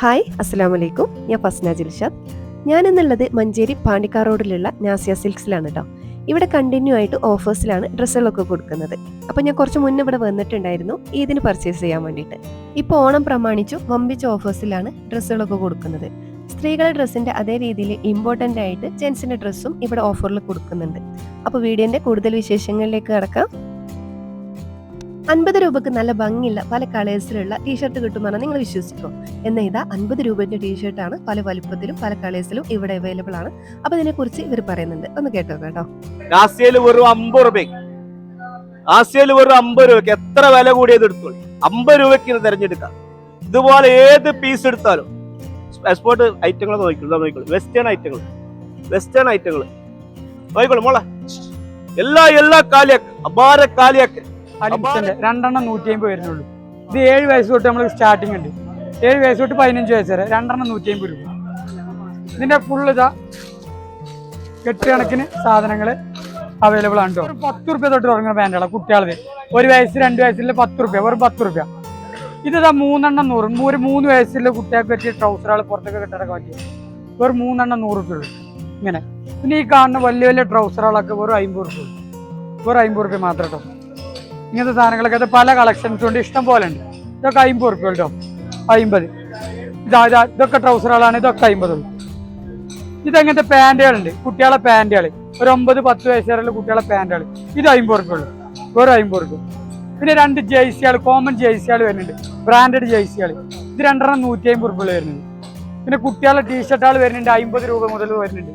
Hi അസ്സലാമു വലൈക്കും ഞാൻ ഫസ്ന ജിൽഷാദ്. ഞാനെന്നുള്ളത് മഞ്ചേരി പാണ്ടിക്കാർ റോഡിലുള്ള നാസിയ സിൽക്സിലാണ് കേട്ടോ ഇവിടെ കണ്ടിന്യൂ ആയിട്ട് ഓഫേഴ്സിലാണ് ഡ്രസ്സുകളൊക്കെ കൊടുക്കുന്നത്. അപ്പോൾ ഞാൻ കുറച്ച് മുന്നേ ഇവിടെ വന്നിട്ടുണ്ടായിരുന്നു. ഈദിന് പർച്ചേസ് ചെയ്യാൻ വേണ്ടിയിട്ട്. ഇപ്പോൾ ഓണം പ്രമാണിച്ചു വമ്പിച്ച ഓഫേഴ്സിലാണ് ഡ്രസ്സുകളൊക്കെ കൊടുക്കുന്നത്. സ്ത്രീകളുടെ ഡ്രസ്സിന്റെ അതേ രീതിയിൽ ഇമ്പോർട്ടന്റ് ആയിട്ട് ജെൻസിന്റെ ഡ്രസ്സും ഇവിടെ ഓഫറിൽ കൊടുക്കുന്നുണ്ട്. അപ്പോൾ വീഡിയോന്റെ കൂടുതൽ വിശേഷങ്ങളിലേക്ക് കടക്കാം. അൻപത് രൂപക്ക് നല്ല ഭംഗിയുള്ള പല കളേഴ്സിലുള്ള ടീഷർട്ട് കിട്ടുമെന്നാണ് നിങ്ങൾ വിശ്വസിക്കുമോ എന്നാൽ ഇതാ അൻപത് രൂപയുടെ ടീഷർട്ടാണ് പല വലുപ്പത്തിലും പല കളേഴ്സിലും ഇവിടെ അവൈലബിൾ ആണ്. അപ്പൊ ഇതിനെക്കുറിച്ച് ഇവർ പറയുന്നുണ്ട്. ഒന്ന് കേട്ടോ കേട്ടോ. ആസിയയിൽ വെറും അമ്പത് രൂപയ്ക്ക്. ആസിയയിൽ വെറും അമ്പത് രൂപയ്ക്ക്. എത്ര വില കൂടിയത് എടുത്തോളൂ. അമ്പത് രൂപയ്ക്ക് ഇത് തിരഞ്ഞെടുക്കാം. ഇതുപോലെ ഏത് പീസ് എടുത്താലും. എക്സ്പോർട്ട് ഐറ്റങ്ങൾ നോക്കിക്കോളൂ. നോക്കിക്കോളൂ. വെസ്റ്റേൺ ഐറ്റങ്ങൾ വെസ്റ്റേൺ ഐറ്റങ്ങൾ നോക്കിക്കോളൂ മോളെ. എല്ലാ എല്ലാ കാലിയാക്ക്. അപാര കാലിയാക്ക്. അലിപ്സിന്റെ രണ്ടെണ്ണം നൂറ്റി അമ്പത് വരുന്നുള്ളൂ. ഇത് ഏഴ് വയസ്സ് തൊട്ട് നമ്മൾ സ്റ്റാർട്ടിംഗ് ഉണ്ട്. ഏഴ് വയസ്സ് തൊട്ട് പതിനഞ്ച് വയസ്സ് വരെ. രണ്ടെണ്ണം നൂറ്റി അമ്പത് രൂപ. ഇതിന്റെ ഫുൾ ഇതാ കെട്ടുകണക്കിന് സാധനങ്ങൾ അവൈലബിൾ ആണ് ഒരു പത്ത് റുപ്യ തൊട്ട് തുടങ്ങുന്ന പാന്റുകളാണ് കുട്ടികളത് ഒരു വയസ്സ് രണ്ട് വയസ്സിൽ പത്ത് റുപ്യ വെറും പത്ത് റുപ്യ. ഇതാ മൂന്നെണ്ണം നൂറ്. ഒരു മൂന്ന് വയസ്സിലെ കുട്ടികൾക്ക് പറ്റിയ ട്രൗസറുകൾ പുറത്തൊക്കെ കെട്ടിടക്കാൻ പറ്റിയ വെറും മൂന്നെണ്ണം നൂറ് റുപ്യ ഉള്ളൂ. ഇങ്ങനെ. പിന്നെ ഈ കാണുന്ന വലിയ വലിയ ട്രൗസറുകളൊക്കെ വെറും അമ്പത് റുപ്യ ഉള്ളൂ. വെറും അമ്പത് റുപ്യ മാത്രം കേട്ടോ ഇങ്ങനത്തെ സാധനങ്ങളൊക്കെ പല കളക്ഷൻസ് ഉണ്ട്. ഇഷ്ടം പോലെ ഉണ്ട്. ഇതൊക്കെ അമ്പത് റുപ്യ കേട്ടോ. അമ്പത് ഇതാ ഇതാ ഇതൊക്കെ ട്രൗസറുകളാണ്. ഇതൊക്കെ അമ്പത് ഇതങ്ങനത്തെ പാന്റുകളുണ്ട് കുട്ടികളെ പാന്റുകൾ ഒരു ഒമ്പത് പത്ത് വയസ്സുകാരുള്ള കുട്ടികളെ പാന്റുകൾ ഇത് അമ്പത് റുപ്യ ഉള്ളൂ. വെറും അമ്പത് റുപ്യ പിന്നെ രണ്ട് ജേഴ്സികൾ കോമൺ ജേഴ്സികൾ വരുന്നുണ്ട്. ബ്രാൻഡഡ് ജേഴ്സികൾ ഇത് രണ്ടെണ്ണം നൂറ്റി അമ്പത് റുപ്യ വരുന്നുണ്ട് പിന്നെ കുട്ടികളെ ടീഷർട്ടുകൾ വരുന്നുണ്ട്. അമ്പത് രൂപ മുതൽ വരുന്നുണ്ട്.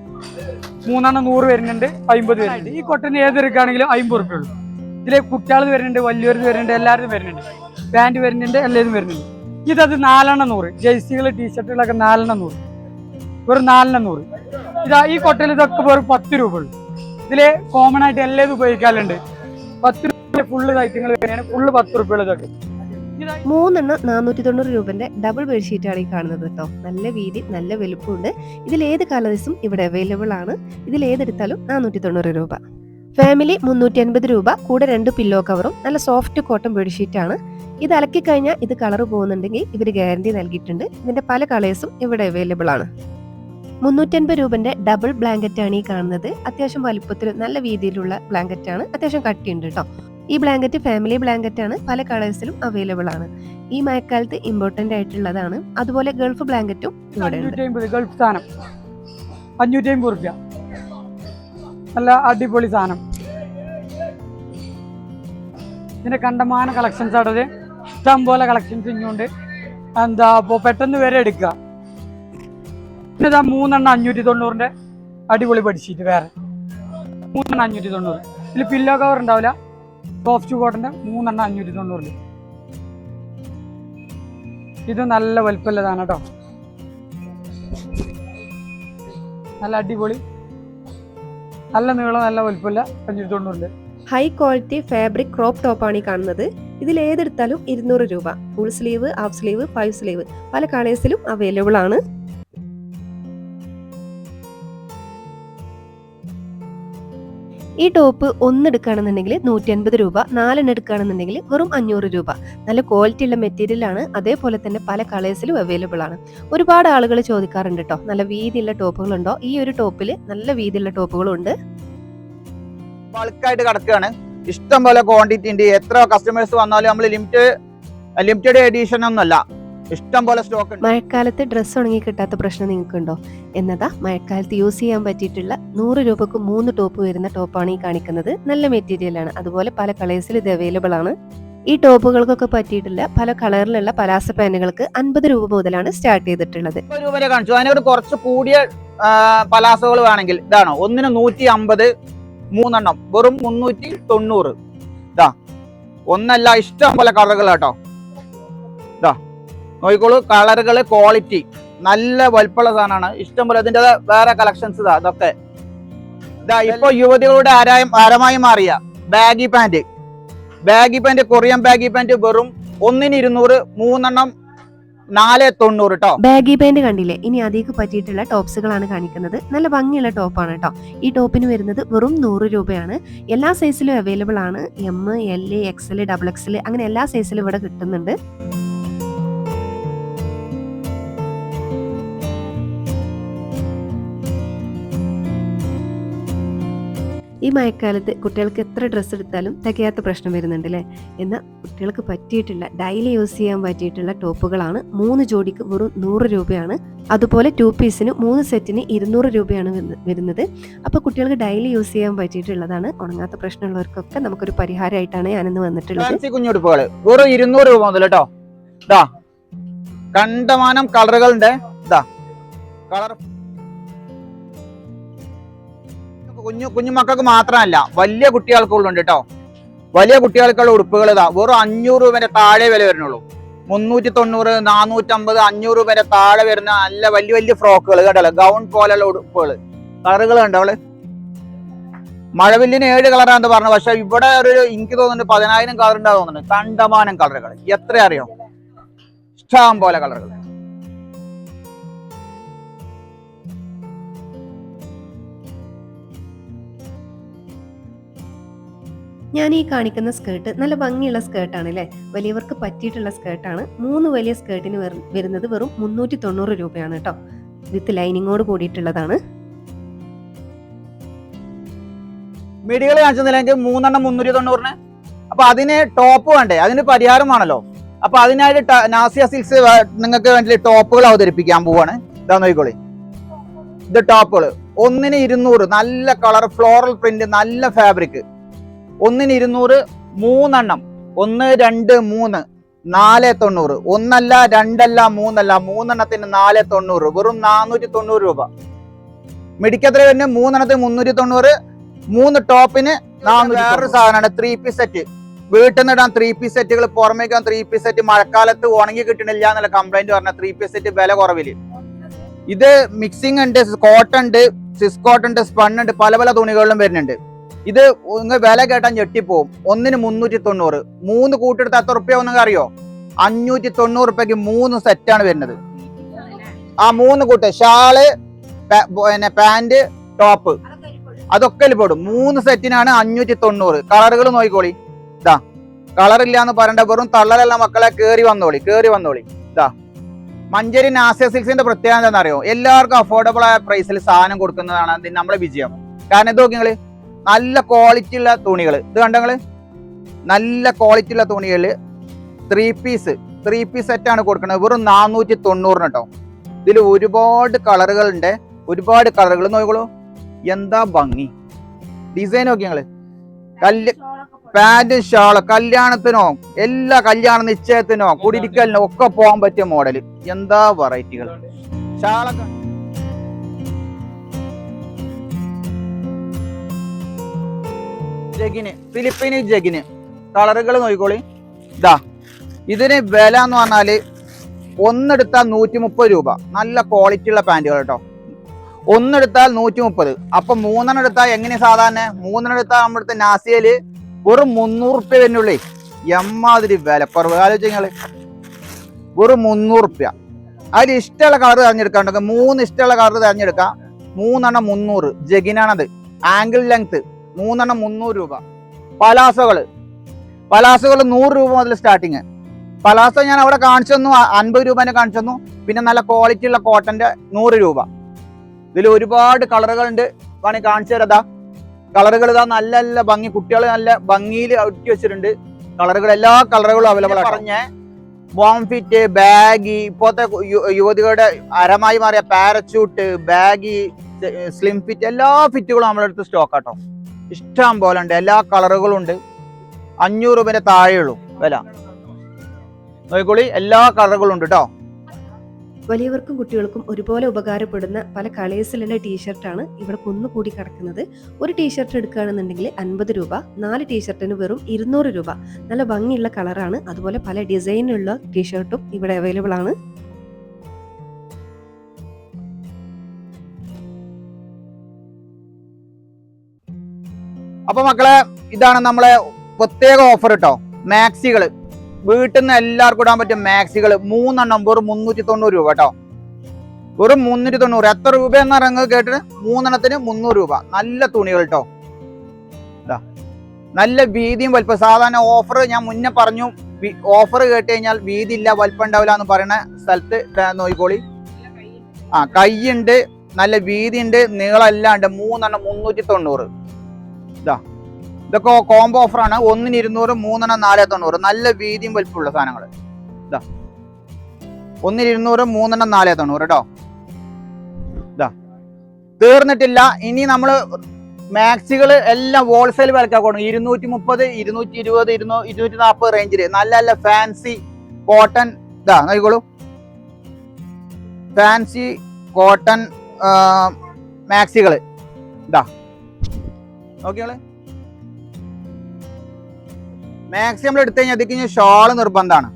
മൂന്നെണ്ണം നൂറ് വരുന്നുണ്ട്. അമ്പത് വരുന്നുണ്ട്. ഈ കൊട്ടന് ഏതെടുക്കുകയാണെങ്കിലും അമ്പത് റുപ്യ ഇതിലെ കുട്ടികൾ വരുന്നുണ്ട് വലിയവർ വരുന്നുണ്ട് എല്ലാവരും വരുന്നുണ്ട്. പാന്റ് വരുന്നുണ്ട് എല്ലാവരും വരുന്നുണ്ട്. ഇതത് നാലെണ്ണം നൂറ്. ജേഴ്സികൾ ടീഷർട്ടുകളൊക്കെ നാലെണ്ണം നൂറ്. വെറും നാലെണ്ണം നൂറ്. ഇതാ ഈ കൊട്ടയിൽ ഇതൊക്കെ വെറും പത്ത് രൂപ ഉള്ളൂ. ഇതിലെ കോമൺ ആയിട്ട് എല്ലാം ഉപയോഗിക്കാറുണ്ട്. പത്ത് രൂപ ഫുള്ള് ഐറ്റങ്ങൾ വരുന്നതാണ്. ഫുള്ള് പത്ത് രൂപ ഇതൊക്കെ. ഇതാ മൂന്നെണ്ണം നാനൂറ്റി തൊണ്ണൂറ് രൂപന്റെ ഡബിൾ ബെഡ്ഷീറ്റാണ് ഈ കാണുന്നത് കേട്ടോ. നല്ല വീതി നല്ല വലുപ്പമുണ്ട്. ഇതിൽ ഏത് കളേഴ്സും ഇവിടെ അവൈലബിൾ ആണ്. ഇതിൽ ഏതെടുത്താലും നാനൂറ്റി തൊണ്ണൂറ് രൂപ. ഫാമിലി മുന്നൂറ്റി അൻപത് രൂപ കൂടെ രണ്ട് പില്ലോ കവറും നല്ല സോഫ്റ്റ് കോട്ടൺ ബെഡ്ഷീറ്റ് ആണ്. ഇത് അലക്കി കഴിഞ്ഞാൽ ഇത് കളർ പോകുന്നുണ്ടെങ്കിൽ ഇവർ ഗ്യാരണ്ടി നൽകിയിട്ടുണ്ട്. ഇതിന്റെ പല കളേഴ്സും ഇവിടെ അവൈലബിൾ ആണ്. മുന്നൂറ്റൻപത് രൂപന്റെ ഡബിൾ ബ്ലാങ്കറ്റ് ആണ് ഈ കാണുന്നത്. അത്യാവശ്യം വലുപ്പത്തിൽ നല്ല രീതിയിലുള്ള ബ്ലാങ്കറ്റ് ആണ്. അത്യാവശ്യം കട്ടിയുണ്ട് കേട്ടോ ഈ ബ്ലാങ്കറ്റ് ഫാമിലി ബ്ലാങ്കറ്റ് ആണ്. പല കളേഴ്സിലും അവൈലബിൾ ആണ്. ഈ മഴക്കാലത്ത് ഇമ്പോർട്ടന്റ് ആയിട്ടുള്ളതാണ്. അതുപോലെ ഗൾഫ് ബ്ലാങ്കറ്റും ഇവിടെ ഉണ്ട്. ഗൾഫ് റുപ്യ നല്ല അടിപൊളി സാധനം. ഇതിന്റെ കണ്ടമാന കളക്ഷൻസ് അടത് ഇഷ്ടം പോലെ കളക്ഷൻസ് ഇഞ്ഞുണ്ട് എന്താ അപ്പോൾ പെട്ടെന്ന് വരെ എടുക്കുക. പിന്നെ മൂന്നെണ്ണം അഞ്ഞൂറ്റി തൊണ്ണൂറിന്റെ അടിപൊളി പഠിച്ചിട്ട് വേറെ. മൂന്നെണ്ണം അഞ്ഞൂറ്റി തൊണ്ണൂറ് ഇതിൽ പില്ലോ കവർ ഉണ്ടാവില്ല. സോഫ്റ്റ് കോട്ടന്റെ മൂന്നെണ്ണം അഞ്ഞൂറ്റി തൊണ്ണൂറിൽ ഇത് നല്ല വലുപ്പമുള്ളതാണ് കേട്ടോ. നല്ല അടിപൊളി. നല്ല നീളം നല്ല വലുപ്പമില്ല അഞ്ഞൂറ്റി ഹൈ ക്വാളിറ്റി ഫാബ്രിക് ക്രോപ്പ് ടോപ്പാണ് ഈ കാണുന്നത്. ഇതിൽ ഏതെടുത്താലും ഇരുന്നൂറ് രൂപ. Full sleeve half sleeve five sleeve പല കളേഴ്സിലും അവൈലബിൾ ആണ്. ഈ ടോപ്പ് ഒന്ന് എടുക്കുകയാണെന്നുണ്ടെങ്കിൽ നൂറ്റി അൻപത് രൂപ നാലെണ്ണം എടുക്കുകയാണെന്നുണ്ടെങ്കിൽ വെറും അഞ്ഞൂറ് രൂപ. നല്ല ക്വാളിറ്റി ഉള്ള മെറ്റീരിയൽ ആണ്. അതേപോലെ തന്നെ പല കളേഴ്സിലും അവൈലബിൾ ആണ്. ഒരുപാട് ആളുകൾ ചോദിക്കാറുണ്ട് കേട്ടോ നല്ല വീതിയുള്ള ടോപ്പുകളുണ്ടോ ഈ ഒരു ടോപ്പിൽ നല്ല വീതിയുള്ള ടോപ്പുകളും ഉണ്ട്. ബൾക്കായിട്ട് കിടക്കുകയാണ്. ഇഷ്ടം പോലെ ക്വാണ്ടിറ്റി ഉണ്ട്. എത്ര കസ്റ്റമേഴ്സ് വന്നാലും നമ്മൾ ലിമിറ്റഡ് ലിമിറ്റഡ് എഡീഷൻ ഒന്നുമല്ല. ഇഷ്ടം പോലെ സ്റ്റോക്ക് ഉണ്ട്. മഴക്കാലത്ത് ഡ്രസ്സ് ഉണങ്ങി കിട്ടാത്ത പ്രശ്നം നിങ്ങൾക്കുണ്ടോ? എന്നതാ മഴക്കാലത്ത് യൂസ് ചെയ്യാൻ പറ്റിയിട്ടുള്ള നൂറ് രൂപക്ക് മൂന്ന് ടോപ്പ് വരുന്ന ടോപ്പാണ് ഈ കാണിക്കുന്നത്. നല്ല മെറ്റീരിയൽ ആണ്. അതുപോലെ പല കളേഴ്സിൽ ഇത് അവൈലബിൾ ആണ്. ഈ ടോപ്പുകൾക്കൊക്കെ പറ്റിയിട്ടുള്ള പല കളറിലുള്ള പലാസ പാനുകൾക്ക് അൻപത് രൂപ മുതലാണ് സ്റ്റാർട്ട് ചെയ്തിട്ടുള്ളത്. രൂപ കാണിച്ചു. അതിനോട് കുറച്ച് കൂടിയ പലാസകൾ വേണമെങ്കിൽ. ഇതാണോ? ഒന്നിന് നൂറ്റി അമ്പത് മൂന്നെണ്ണം. വെറും മുന്നൂറ്റി തൊണ്ണൂറ് ഇതാ. ഒന്നല്ല ഇഷ്ടം പോലെ കളറുകൾ കേട്ടോ നോക്കിക്കോളൂ കളറുകൾ ക്വാളിറ്റി നല്ല വലുപ്പമുള്ള സാധനമാണ്. ഇഷ്ടം പോലെ ഇതിന്റെ വേറെ കളക്ഷൻസ് ഇതാ ഇതൊക്കെ. ഇതാ ഇപ്പൊ യുവതികളുടെ ആരായും ആരമായി മാറിയ baggy pant baggy pant Korean baggy pant വെറും ഒന്നിന് ഇരുന്നൂറ് മൂന്നെണ്ണം നാല് തൊണ്ണൂറ് കേട്ടോ ബാഗി പാന്റ് കണ്ടില്ലേ? ഇനി അതേക്ക് പറ്റിയിട്ടുള്ള ടോപ്സുകളാണ് കാണിക്കുന്നത്. നല്ല ഭംഗിയുള്ള ടോപ്പാണ് കേട്ടോ ഈ ടോപ്പിന് വരുന്നത് വെറും നൂറ് രൂപയാണ്. എല്ലാ സൈസിലും അവൈലബിൾ ആണ്. M L XL double XL അങ്ങനെ എല്ലാ സൈസിലും ഇവിടെ കിട്ടുന്നുണ്ട്. ഈ മഴക്കാലത്ത് കുട്ടികൾക്ക് എത്ര ഡ്രസ്സ് എടുത്താലും തികയാത്ത പ്രശ്നം വരുന്നുണ്ട് അല്ലേ എന്നാൽ കുട്ടികൾക്ക് പറ്റിയിട്ടുള്ള ഡെയിലി യൂസ് ചെയ്യാൻ പറ്റിയിട്ടുള്ള ടോപ്പുകളാണ് മൂന്ന് ജോഡിക്ക് വെറും നൂറ് രൂപയാണ്. അതുപോലെ ടു പീസിന് മൂന്ന് സെറ്റിന് ഇരുന്നൂറ് രൂപയാണ് വരുന്നത്. അപ്പോൾ കുട്ടികൾക്ക് ഡെയിലി യൂസ് ചെയ്യാൻ പറ്റിയിട്ടുള്ളതാണ്. ഉണങ്ങാത്ത പ്രശ്നമുള്ളവർക്കൊക്കെ നമുക്കൊരു പരിഹാരമായിട്ടാണ് ഞാനിന്ന് വന്നിട്ടുള്ളത്. വെറും ഇരുന്നൂറ് രൂപ മുതൽ കേട്ടോ കണ്ടമാനം കളറുകളുണ്ട് കളർ കുഞ്ഞു കുഞ്ഞുമക്കൾക്ക് മാത്രമല്ല വലിയ കുട്ടികൾക്കുള്ള ഉണ്ട് കേട്ടോ വലിയ കുട്ടികൾക്കുള്ള ഉടുപ്പുകൾ ഇതാ വെറും അഞ്ഞൂറ് രൂപന്റെ താഴെ വില വരുന്നുള്ളൂ. മുന്നൂറ്റി തൊണ്ണൂറ് നാനൂറ്റമ്പത് അഞ്ഞൂറ് രൂപന്റെ താഴെ വരുന്ന നല്ല വലിയ വലിയ ഫ്രോക്കുകൾ കേട്ടോ ഗൗൺ പോലെയുള്ള ഉടുപ്പുകൾ. കളറുകൾ കണ്ടോ അവൾ? മഴവില്ലിന് ഏഴ് കളറാന്ന് പറഞ്ഞു പക്ഷെ ഇവിടെ ഒരു എനിക്ക് തോന്നുന്നുണ്ട് പതിനായിരം കളർ ഉണ്ടാകുന്നുണ്ട് കണ്ടമാനം കളറുകൾ. എത്ര അറിയോ? ഇഷ്ടം പോലെ കളറുകൾ. ഞാൻ ഈ കാണിക്കുന്ന സ്കേർട്ട് നല്ല ഭംഗിയുള്ള സ്കേർട്ടാണ് അല്ലേ വലിയവർക്ക് പറ്റിയിട്ടുള്ള സ്കേർട്ടാണ്. മൂന്ന് വലിയ സ്കേർട്ടിന് വരുന്നത് വെറും മുന്നൂറ്റി തൊണ്ണൂറ് രൂപയാണ് കേട്ടോ വിത്ത് ലൈനിങ്ങോട് കൂടിയിട്ടുള്ളതാണ്. മിടികൾ കാണിച്ചെന്നില്ലെങ്കിൽ മൂന്നെണ്ണം മുന്നൂറ്റി തൊണ്ണൂറിന് അപ്പൊ അതിന് ടോപ്പ് വേണ്ടേ? അതിന് പരിഹാരമാണല്ലോ അപ്പൊ അതിനായിട്ട് നാസിയ സിൽക്സ് നിങ്ങൾക്ക് വേണ്ടി ടോപ്പുകൾ അവതരിപ്പിക്കാൻ പോവാണ്. ഇതാ നോക്കിക്കോളി. ഇത് ടോപ്പുകൾ ഒന്നിന് ഇരുന്നൂറ്. നല്ല കളർ ഫ്ലോറൽ പ്രിന്റ് നല്ല ഫാബ്രിക്. ഒന്നിന് ഇരുന്നൂറ് മൂന്നെണ്ണം. ഒന്ന് രണ്ട് മൂന്ന് നാല് തൊണ്ണൂറ്. ഒന്നല്ല രണ്ടല്ല മൂന്നല്ല. മൂന്നെണ്ണത്തിന് നാല് തൊണ്ണൂറ്. വെറും നാനൂറ്റി തൊണ്ണൂറ് രൂപ. മെഡിക്കത്ര തന്നെ മൂന്നെണ്ണത്തിന് മുന്നൂറ്റി തൊണ്ണൂറ് മൂന്ന് ടോപ്പിന് നാനൂറ്റി സാധനമാണ്. Three piece set. വീട്ടിൽ നിന്ന് ഇടാൻ ത്രീ പീസ് സെറ്റുകൾ പുറമേക്കാൻ ത്രീ പീസ് സെറ്റ് മഴക്കാലത്ത് ഉണങ്ങി കിട്ടണില്ല എന്നുള്ള കംപ്ലൈന്റ് പറഞ്ഞ ത്രീ പീസ് സെറ്റ് വില കുറവിൽ. ഇത് മിക്സിംഗ് ഉണ്ട് കോട്ടൺ ഉണ്ട് സിസ്കോട്ട് ഉണ്ട് സ്പൺ പല പല തുണികളിലും വരുന്നുണ്ട്. ഇത് നിങ്ങൾ വില കേട്ടാൽ ഞെട്ടിപ്പോവും. ഒന്നിന് മുന്നൂറ്റി തൊണ്ണൂറ് മൂന്ന് കൂട്ടെടുത്ത് എത്ര റുപ്യ ഒന്നും അറിയോ അഞ്ഞൂറ്റി തൊണ്ണൂറ് റുപ്യക്ക് മൂന്ന് സെറ്റാണ് വരുന്നത്. ആ മൂന്ന് കൂട്ട് ഷാൾ പിന്നെ പാന്റ് ടോപ്പ്. അതൊക്കെ പെടും. മൂന്ന് സെറ്റിനാണ് അഞ്ഞൂറ്റി തൊണ്ണൂറ് കളറുകൾ നോക്കിക്കോളി. ഇതാ. കളർ ഇല്ല എന്ന് പറയേണ്ട വെറും തള്ളലല്ല മക്കളെ കയറി വന്നോളി കയറി വന്നോളി. ഇതാ. മഞ്ചേരി നാസിയ സിൽസിന്റെ പ്രത്യേകത എന്താണെന്നറിയോ? എല്ലാവർക്കും അഫോർഡബിൾ ആയ പ്രൈസിൽ സാധനം കൊടുക്കുന്നതാണ് നമ്മുടെ വിജയം. കാരണം ഇത് നോക്കി നല്ല ക്വാളിറ്റി ഉള്ള തുണികൾ ഇത് കണ്ടങ്ങൾ നല്ല ക്വാളിറ്റി ഉള്ള തുണികൾ ത്രീ പീസ് ത്രീ പീസ് സെറ്റാണ് കൊടുക്കുന്നത്. വെറും നാനൂറ്റി തൊണ്ണൂറിന് കേട്ടോ ഇതിൽ ഒരുപാട് കളറുകളുണ്ട് ഒരുപാട് കളറുകൾ നോക്കിക്കോളൂ. എന്താ ഭംഗി. ഡിസൈൻ നോക്കി ഞങ്ങൾ കല്ല് പാന്റും ഷാൾ കല്യാണത്തിനോ എല്ലാ കല്യാണ നിശ്ചയത്തിനോ കുടിരിക്കലിനോ ഒക്കെ പോകാൻ പറ്റിയ മോഡൽ എന്താ വെറൈറ്റികൾ ഷാളൊക്കെ ജഗിന് ഫിലിപ്പീനി ജഗിന്. കളറുകൾ നോക്കിക്കോളി. ഇതാ ഇതിന് വില എന്ന് പറഞ്ഞാൽ ഒന്നെടുത്താൽ നൂറ്റി മുപ്പത് രൂപ. നല്ല ക്വാളിറ്റി ഉള്ള പാന്റുകൾ കേട്ടോ ഒന്നെടുത്താൽ നൂറ്റി മുപ്പത് അപ്പൊ മൂന്നെണ്ണം എടുത്താൽ എങ്ങനെ സാധാരണ? മൂന്നെണ്ണം എടുത്താൽ നമ്മുടെ നാസിയൽ വെറും മുന്നൂറ് റുപ്യ വരുന്നുള്ളേ. എമ്മാതിരി വിലക്കുറവ്. ആലോചിച്ച് നിങ്ങൾ വെറും മുന്നൂറ് റുപ്യ അതിൽ ഇഷ്ടമുള്ള കളർ തിരഞ്ഞെടുക്കാണ്ടെങ്കിൽ മൂന്ന് ഇഷ്ടമുള്ള കളർ തിരഞ്ഞെടുക്കാം. മൂന്നെണ്ണം മുന്നൂറ്. ജഗിനാണത്. ആംഗിൾ ലെങ്ത് മൂന്നെണ്ണം മുന്നൂറ് രൂപ. പലാസകൾ പലാസകൾ നൂറ് രൂപ മുതൽ സ്റ്റാർട്ടിങ് പലാസ ഞാൻ അവിടെ കാണിച്ചു തന്നു അൻപത് രൂപേനെ കാണിച്ചു തന്നു. പിന്നെ നല്ല ക്വാളിറ്റി ഉള്ള കോട്ടന്റെ നൂറ് രൂപ. ഇതിൽ ഒരുപാട് കളറുകൾ ഉണ്ട്. വേണമെങ്കിൽ കാണിച്ചു തരതാ കളറുകൾ ഇതാ നല്ല നല്ല ഭംഗി കുട്ടികൾ നല്ല ഭംഗിയിൽ ഒട്ടി വെച്ചിട്ടുണ്ട്. കളറുകൾ എല്ലാ കളറുകളും അവൈലബിൾ ആണ് പറഞ്ഞ ബോംഫിറ്റ് ബാഗി ഇപ്പോഴത്തെ യുവതികളുടെ അരമായി മാറിയ പാരച്യൂട്ട് ബാഗി സ്ലിം ഫിറ്റ് എല്ലാ ഫിറ്റുകളും നമ്മളെടുത്ത് സ്റ്റോക്ക് ആട്ടോ. ഇഷ്ടം പോലെ ഉണ്ട്. എല്ലാ കളറുകളും ഉണ്ട്. അഞ്ഞൂറ് രൂപേന്റെ താഴെയുള്ളൂ വില. നോക്കിക്കോളി എല്ലാ കളറുകളും ഉണ്ട് കേട്ടോ വലിയവർക്കും കുട്ടികൾക്കും ഒരുപോലെ ഉപകാരപ്പെടുന്ന പല കളേഴ്സിലുള്ള ടീഷർട്ടാണ് ഇവിടെ കുന്നുകൂടി കിടക്കുന്നത്. ഒരു ടീഷർട്ട് എടുക്കുകയാണെന്നുണ്ടെങ്കിൽ അൻപത് രൂപ നാല് ടീഷർട്ടിന് വെറും ഇരുന്നൂറ് രൂപ. നല്ല ഭംഗിയുള്ള കളറാണ്. അതുപോലെ പല ഡിസൈനിലുള്ള ടീഷർട്ടും ഇവിടെ അവൈലബിൾ ആണ്. അപ്പൊ മക്കളെ ഇതാണ് നമ്മളെ പ്രത്യേക ഓഫർ കേട്ടോ മാക്സികൾ വീട്ടിൽ നിന്ന് എല്ലാവർക്കും ഇടാൻ പറ്റും മാക്സികൾ മൂന്നെണ്ണം വെറും മുന്നൂറ്റി തൊണ്ണൂറ് രൂപ കേട്ടോ വെറും മുന്നൂറ്റി തൊണ്ണൂറ് എത്ര രൂപ എന്ന് പറയുന്നത് കേട്ടിട്ട് മൂന്നെണ്ണത്തിന് മുന്നൂറ് രൂപ. നല്ല തുണികൾ കേട്ടോ നല്ല വീതിയും വലിപ്പം. സാധാരണ ഓഫർ ഞാൻ മുന്നേ പറഞ്ഞു. ഓഫർ കേട്ട് കഴിഞ്ഞാൽ വീതി ഇല്ല വലിപ്പം ഉണ്ടാവില്ല എന്ന് പറയുന്ന സ്ഥലത്ത് നോയിക്കോളി ആ കൈയുണ്ട് നല്ല വീതി ഉണ്ട് നീളം എല്ലാം ഉണ്ട്. മൂന്നെണ്ണം മുന്നൂറ്റി തൊണ്ണൂറ് ഇതാ ഇതൊക്കെ കോംബോ ഓഫറാണ് ഒന്നിന് ഇരുന്നൂറ് മൂന്നെണ്ണം നാല് തൊണ്ണൂറ് നല്ല വീതിയും വലിപ്പമുള്ള സാധനങ്ങൾ ഇതാ ഒന്നിന് ഇരുന്നൂറ് മൂന്നെണ്ണം നാല് തൊണ്ണൂറ് കേട്ടോ ഇതാ തീർന്നിട്ടില്ല. ഇനി നമ്മൾ മാക്സികൾ എല്ലാം ഹോൾസെയിൽ വിലക്കാൻ കൊടുക്കും ഇരുന്നൂറ്റി മുപ്പത് ഇരുന്നൂറ്റി ഇരുപത് ഇരുന്നൂ ഇരുന്നൂറ്റി നാൽപ്പത് റേഞ്ചിൽ നല്ല നല്ല ഫാൻസി കോട്ടൺ ഇതാ നോക്കിക്കോളൂ. ഫാൻസി കോട്ടൺ മാക്സികൾ ഇതാ നോക്കിയോളെ മാക്സിമം നമ്മൾ എടുത്തു കഴിഞ്ഞാൽ അതിക്ക് ഷോൾ നിർബന്ധമാണ്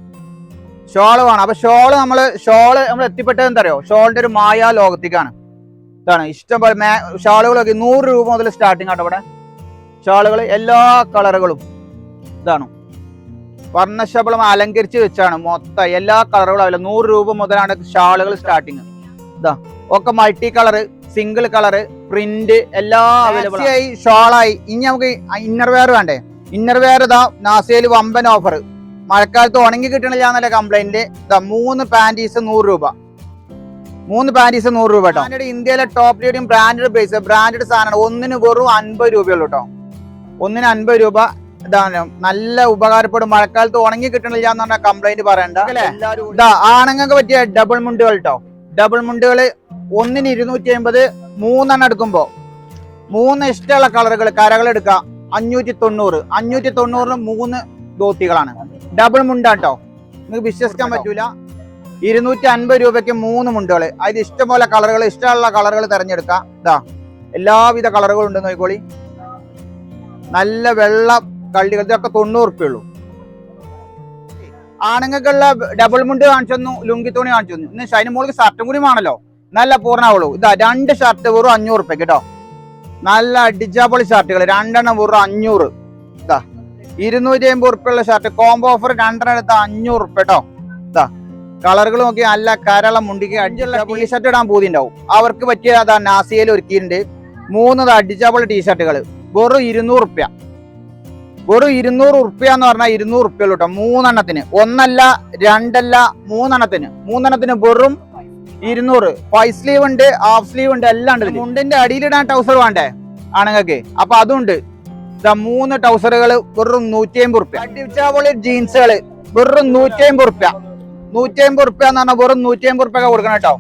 ഷോൾ വേണം. അപ്പൊ ഷോൾ നമ്മൾ ഷോൾ നമ്മൾ എത്തിപ്പെട്ടത് എന്താ അറിയോ? ഷോളിന്റെ ഒരു മായ ലോകത്തേക്കാണ്. ഇതാണ്. ഇഷ്ടം പോലെ ഷാളുകളൊക്കെ നൂറ് രൂപ മുതൽ സ്റ്റാർട്ടിങ് ആട്ടോ ഇവിടെ. ഷാളുകൾ എല്ലാ കളറുകളും ഇതാണ്. വർണശബളം അലങ്കരിച്ച് വെച്ചാണ് മൊത്തം എല്ലാ കളറുകളും അവൈലബിൾ നൂറ് രൂപ മുതലാണ് ഷാളുകൾ സ്റ്റാർട്ടിങ് ഇതാ. ഒക്കെ multi colour single colour print എല്ലാം അവൈലബിൾ ആയി ഷോളായി. ഇനി നമുക്ക് ഇന്നർ വെയർ വേണ്ടേ? ഇന്നർ വെയർ ഇതാ നാസയിൽ വമ്പൻ ഓഫർ മഴക്കാലത്ത് ഉണങ്ങി കിട്ടണില്ല എന്നല്ല കംപ്ലൈന്റ് ഇതാ മൂന്ന് പാന്റീസ് നൂറ് രൂപ. മൂന്ന് പാന്റീസ് നൂറ് രൂപ കേട്ടോ. ഇന്ത്യയിലെ ടോപ്പ് ലീഡിയും ബ്രാൻഡഡ് പ്രൈസ് ബ്രാൻഡഡ് സാധനമാണ് ഒന്നിന് വെറും അൻപത് രൂപയുള്ളൂ കേട്ടോ. ഒന്നിന് അൻപത് രൂപ ഇതാണ്. നല്ല ഉപകാരപ്പെടും. മഴക്കാലത്ത് ഉണങ്ങി കിട്ടണില്ല എന്ന് പറഞ്ഞ കംപ്ലൈന്റ് പറയണ്ട. ഇതാ ആണുങ്ങൾക്ക് പറ്റിയ ഡബിൾ മുണ്ടുകൾ കേട്ടോ. ഡബിൾ മുണ്ടുകൾ ഒന്നിന് ഇരുന്നൂറ്റി അമ്പത് മൂന്നെണ്ണം എടുക്കുമ്പോൾ മൂന്ന് ഇഷ്ടമുള്ള കളറുകൾ കരകൾ എടുക്കുക. അഞ്ഞൂറ്റി തൊണ്ണൂറ്. അഞ്ഞൂറ്റി തൊണ്ണൂറിന് മൂന്ന് ധോത്തികളാണ്. ഡബിൾ മുണ്ടാട്ടോ നിങ്ങൾക്ക് വിശ്വസിക്കാൻ പറ്റൂല. ഇരുന്നൂറ്റി അൻപത് രൂപയ്ക്ക് മൂന്ന് മുണ്ടുകൾ അതിൽ ഇഷ്ടംപോലെ കളറുകൾ ഇഷ്ടമുള്ള കളറുകൾ തിരഞ്ഞെടുക്കാം ഇതാ എല്ലാവിധ കളറുകളും ഉണ്ട് നോക്കിക്കോളി. നല്ല വെള്ള കള്ളികൾ. ഇതൊക്കെ തൊണ്ണൂറ് ഉറുപ്പേ ഉള്ളൂ. ആണുങ്ങൾക്കുള്ള ഡബിൾ മുണ്ട് കാണിച്ചു തന്നു. ലുങ്കി തുണി കാണിച്ചു തന്നു. ഇന്ന് ഷൈനി മോൾക്ക് ഷർട്ടും കൂടി ആണല്ലോ നല്ല പൂർണാവുള്ളൂ. ഇതാ രണ്ട് ഷർട്ട് വെറും അഞ്ഞൂറ് ഉറുപ്പ കേട്ടോ. നല്ല അടിച്ചാപ്പൊളി ഷർട്ടുകൾ രണ്ടെണ്ണം വെറും അഞ്ഞൂറ്. ഇതാ ഇരുന്നൂറ്റി അമ്പത് ഉറുപ്പുള്ള ഷർട്ട് കോംബോ ഓഫർ രണ്ടെണ്ണം എടുത്ത അഞ്ഞൂറ് ഉറുപ്പ കേട്ടോ. ഇതാ കളറുകൾ നോക്കി നല്ല കരളം മുണ്ടിക്ക് അടിച്ചുള്ള ടീഷർട്ട് ഇടാൻ പൂതി ഉണ്ടാവും അവർക്ക് പറ്റിയ അതാ നാസിയയിൽ ഒരുക്കിയിട്ടുണ്ട്. മൂന്ന് അടിച്ചാപ്പൊളി ടീഷർട്ടുകൾ വെറും ഇരുന്നൂറ് ഉറുപ്യ വെറും ഇരുന്നൂറ് ഉറുപ്പ്യ എന്ന് പറഞ്ഞാൽ ഇരുന്നൂറ് ഉറുപ്യ കേട്ടോ. മൂന്നെണ്ണത്തിന്. ഒന്നല്ല രണ്ടല്ല മൂന്നെണ്ണത്തിന്. മൂന്നെണ്ണത്തിന് വെറും ഇരുന്നൂറ്. ഫൈവ് സ്ലീവ് ഉണ്ട് ഹാഫ് സ്ലീവ് ഉണ്ട് എല്ലാം ഉണ്ട്. മുണ്ടിന്റെ അടിയിലിടാൻ ടൗസർ വേണ്ടേ? ആണുങ്ങൾക്ക്. അപ്പൊ അതുണ്ട്. മൂന്ന് ടൗസറുകൾ വെറും നൂറ്റി അമ്പത് റുപ്യ. അടിച്ചാപ്പൊളി ജീൻസുകൾ വെറും നൂറ്റി അമ്പത് റുപ്യ. നൂറ്റി അമ്പത് റുപ്യ എന്ന് പറഞ്ഞാൽ വെറും നൂറ്റി അമ്പത് റുപ്യ കൊടുക്കണം കേട്ടോ.